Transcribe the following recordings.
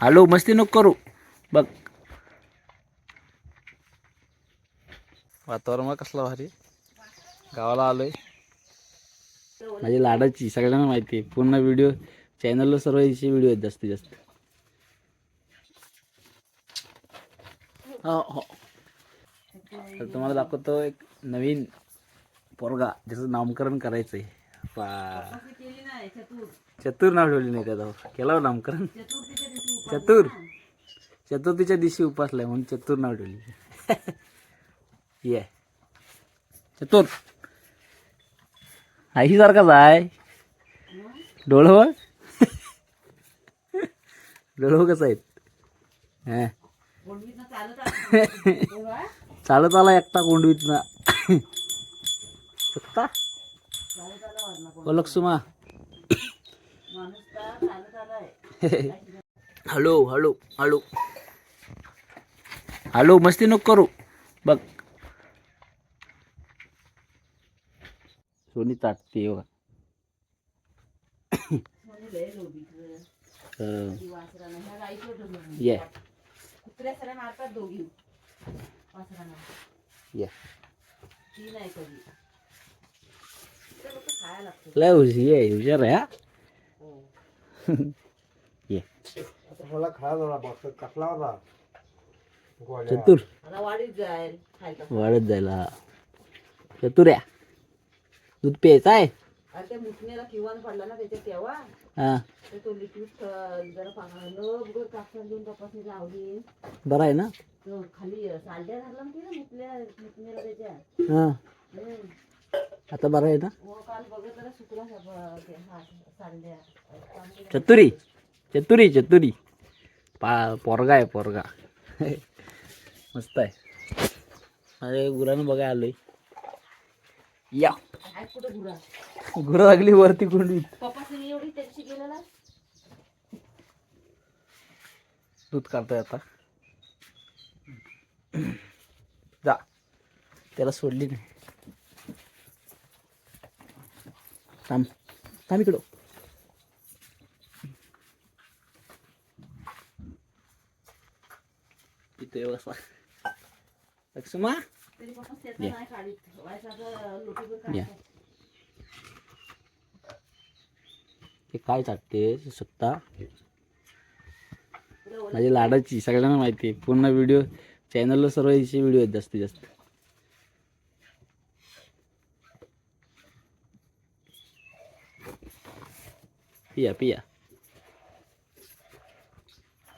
Hello मस्ती नको करू बघ वातावरण कसला भारी गावाला आलोय माझी लाडाची सगळ्यांना माहिती आहे पूर्ण व्हिडिओ चॅनलला सर्व याचे व्हिडिओ आहेत जास्तीत जास्त हो हो तर तुम्हाला दाखवतो एक नवीन पोरगा ज्याचं नामकरण करायचंय पा चतुर नाव ठेवले नाही त्याचं केलं हो नामकरण चतुर. चतुर्थीच्या दिवशी उपासलाय म्हणून चतुर नाव ठेवली. ये. चतुर. आई सारखाच आहे डोळं डोळं कसं आहेत. हा. चालत आला एकटा कोंडवीत ना सकता Lakshma hello hello hello. Hello मस्ती नको करू. बघ. सोनी ताटते बघा. ये. ये. लय हुश ये हुशार आहे हा. ये. मला खायला जरा बघतो कसला होता. चतुर. आता वाढीत जाईल. खायला वाढत जायला हा. चतुर्या दूध प्यायचं आहे? आणि त्या मुठण्याला किवान पडला ना त्याच्या तेव्हा. हा. तर तो लिक्विड जरा पाण्यानं कापसाला देऊन तपासणी लावली. बरं आहे ना? तो खाली सालड्या घातला ना तिला मुठल्या मुठण्याला त्याच्या. हा. हम्म. आता बरं आहे ना? हो काल बघत जरा सुकला सा- ते हा सालड्या. चांगली चतुरी. चतुरी चतुरी. पा पोरगा आहे पोरगा. मस्त आहे. अरे गुरानं बघाय आलोय. या. गुरं लागली वरती कोंडी दूध काढतोय आता. जा. त्याला सोडली नाही थांब. थांब इकडं इथे बसा लक्ष्मा तरी पप्पा त्याचा ये. नाही काढीत व्हायचा लोटीवर या. काढतात हे काय चाटते सत्ता माझी लाडाची सगळ्यांना माहिती आहे. पूर्ण व्हिडिओ चॅनलला सर्व याचे व्हिडिओ आहेत जास्तीत जास्त. पिया पिया.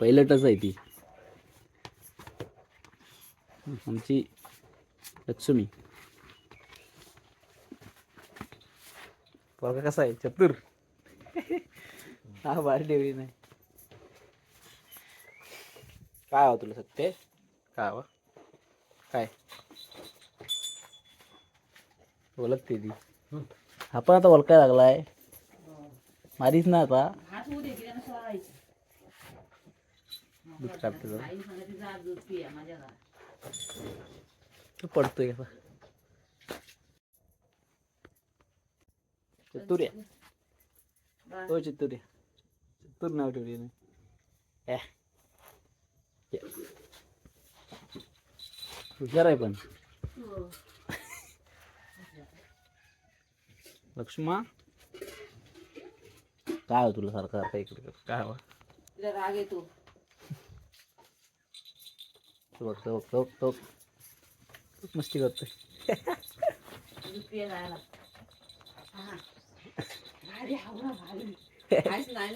पहिलटच आहे ती. आमची लक्ष्मी पोरगा कसा आहे? चतुर. हा भारी डेवरी नाही. काय हवं तुला सत्य? काय हवं? काय? ओळखते ती. हा. पण आता ओळखाय लागलाय. मारीच ना आता. दूध काढते तो पडतोय कसा चतुर्या हो चित्तुर्या चित्तूर नाव ठेवली. ये. हुशार आहे पण. लक्ष्मा. काय हो तुला सारखं सारखं इकडे. काय हवं तिला राग येतो.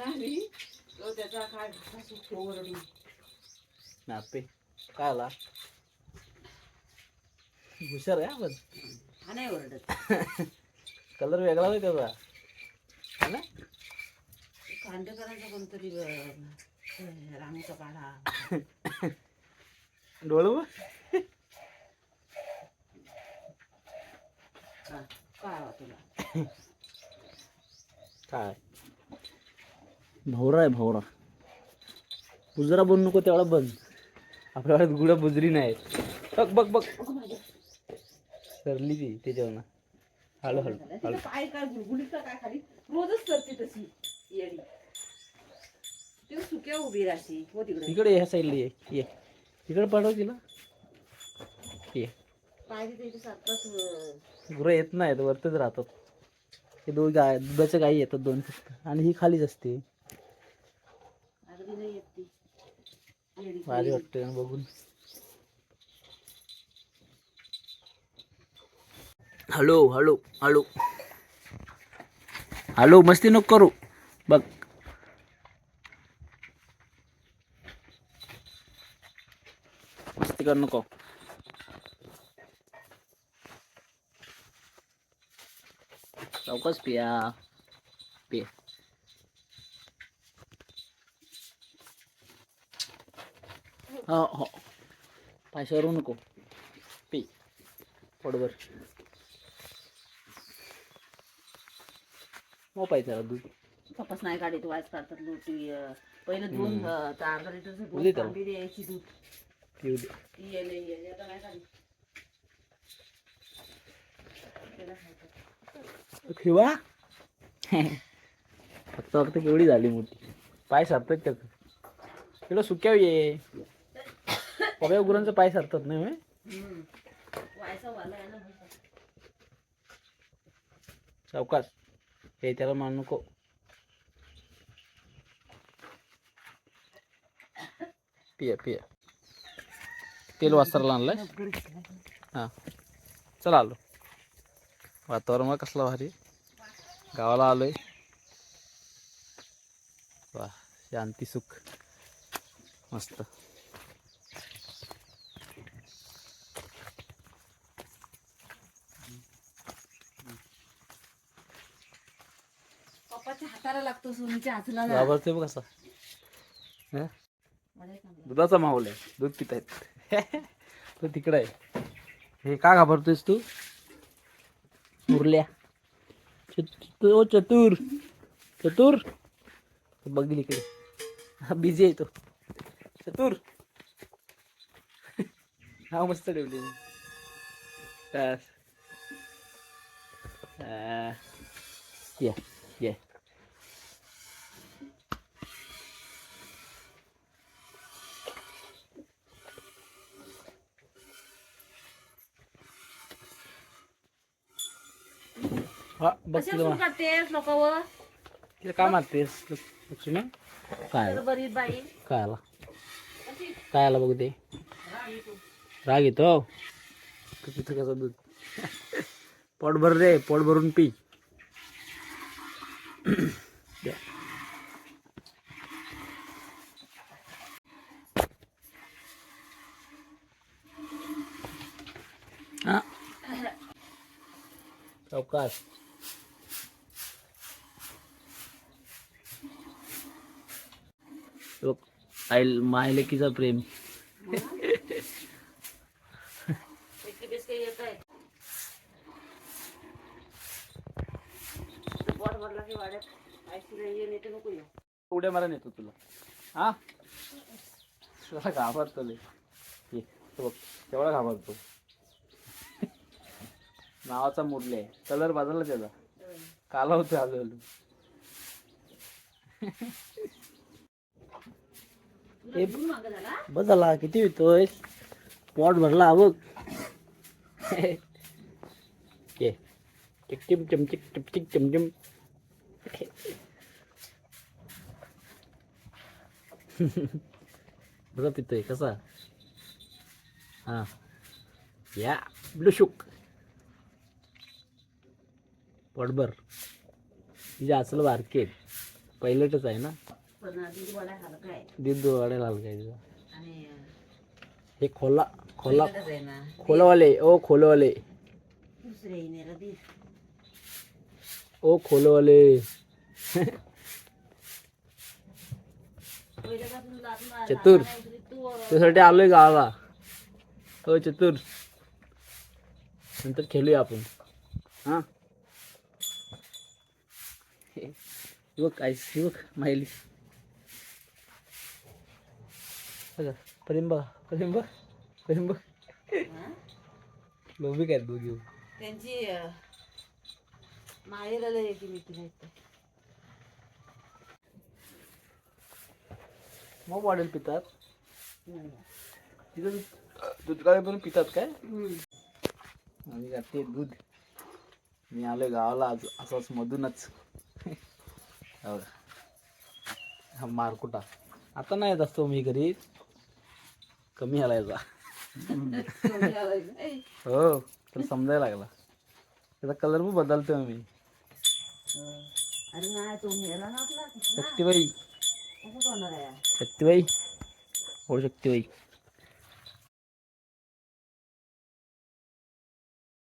आम्ही तो त्याचा काय घासा सुटतो ओरडून नापे. काय आला? हुशार आहे पण. नाही ओरडत कलर वेगळा होय त्याचा. है ना? खांडेकरांचा कोणतरी राणीचा काढा डोळं काय तुला काय? भवरा आहे भवरा. बुजरा बनू नको तेवढा बंद. आपल्या वेळेत गुडा बुजरी नाही बघ बघ बघ. सरली ती त्याच्यावर हळू हळू हळू. पाय काय गुडगुडीत का काय खाली? रोजच करते तशी येडी. ते सुक्या उभी राशी हो तिकडे. इकडे ह्या साईडला ये ये. इकडे पाठव तिला? ये. गुरं येत नाहीत वरतीच राहतात. हे दोन गाय दुधाच्या गायी येतात दोन फक्त. आणि ही खालीच असते. भारी वाटते बघून. Hello hello hello. हॅलो मस्ती नको करू. बघ. करू नको. चौकस पिया. पिया. हो हो. पायशावरू नको. पी. पोटभर. हो पाहिजे दूध. तपास नाही काढत वाज काढतात लोटी पहिलं दोन अर्धा लिटरचं दूध द्यायची दूध. पिऊ दे. ठेवा. फक्त फक्त केवढी झाली मोठी. पाय सारतात त्याचं. तिकडं सुक्या ये. पव्या गुरांचं पाय सारतात नाही सावकाश. हे त्याला मान नको. पिया पिया. तेल वास्त्राला आणलंय. हां. चला आलो. वातावरण बघ कसलं भारी. गावाला आलोय. वा शांती सुख. मस्त. हाताला लागतो सोनीच्या हातला. घाबरतोय बघ कसा. दुधाचा माहोल आहे. दूध पित आहेत तो तिकडं आहे. हे का घाबरतोयस तू? मुरल्या तो ओ चतुर. चतुर. बघील इकडे. हा बिझी आहे तो. चतुर. हा मस्त ठेवली मी. या ये ये. हा बघ कशा तिला. सून काढतेस लोकांवर तिला का मारतेस लक्ष्मी? काय? तर बरी बाई. काय आला काय आला बघू ते राग येतो. राग येतो तू पितो कसं दूध? पोट भर रे पोट भरून पी. द्या. हा. सावकाश बघ, आई मायलेकीचा प्रेम एकटी बेस काही येत आहे पोट भरला की वाड्यात आईस्क्रीम ये नेते मायलेकीचा प्रेम. उड्या मारा नेतो तुला. हा? तुला घाबरतो लय बघ तेवढा घाबरतो. नावाचा मुरले. कलर बदलला त्याचा. काला होतो आलो घेऊन मागं झाला? बदला किती येतोय पॉट भरला बघ. ये चिकचिम चमचिक चिकचिक चमचम बघा पितोय कसा? हा. या ब्लुशुक पोटभर तिच्या असलं बारके पहिलेटच आहे ना? दीदी वडा खाला काय दीड वाढायला आलं काय तिचं आणि हे खोला खोला पहिलंच आहे ना. खोलवाले ओ खोलवाले. दुसरे येणे रे दी ओ खोलवाले. पहिल्यापासून लाद मार- चतुर. लादा नाही, तू अं, त्यासाठी आलोय गावाला. हो चतुर. नंतर खेळूया आपण. हा? हे हे बघ काय हे बघ माहिली बघा प्रेम बघा प्रेम बघ प्रेम बघ हा? लोभी काय दोघी त्यांची अं, माहेराला येते मी तिला इथे मग वाढेल पितात. तिथं दूध काढे पण पितात काय. आणि घालते दूध मी आलोय गावाला आज असंच मधूनच हो? हा मारकुटा आता नाही येत असतो मी घरी कमी आला याचा हो तर समजायला लागला. त्याचा कलर पण बदलतोय मी शक्तीबाई. शक्तीबाई? हो शक्तीबाई.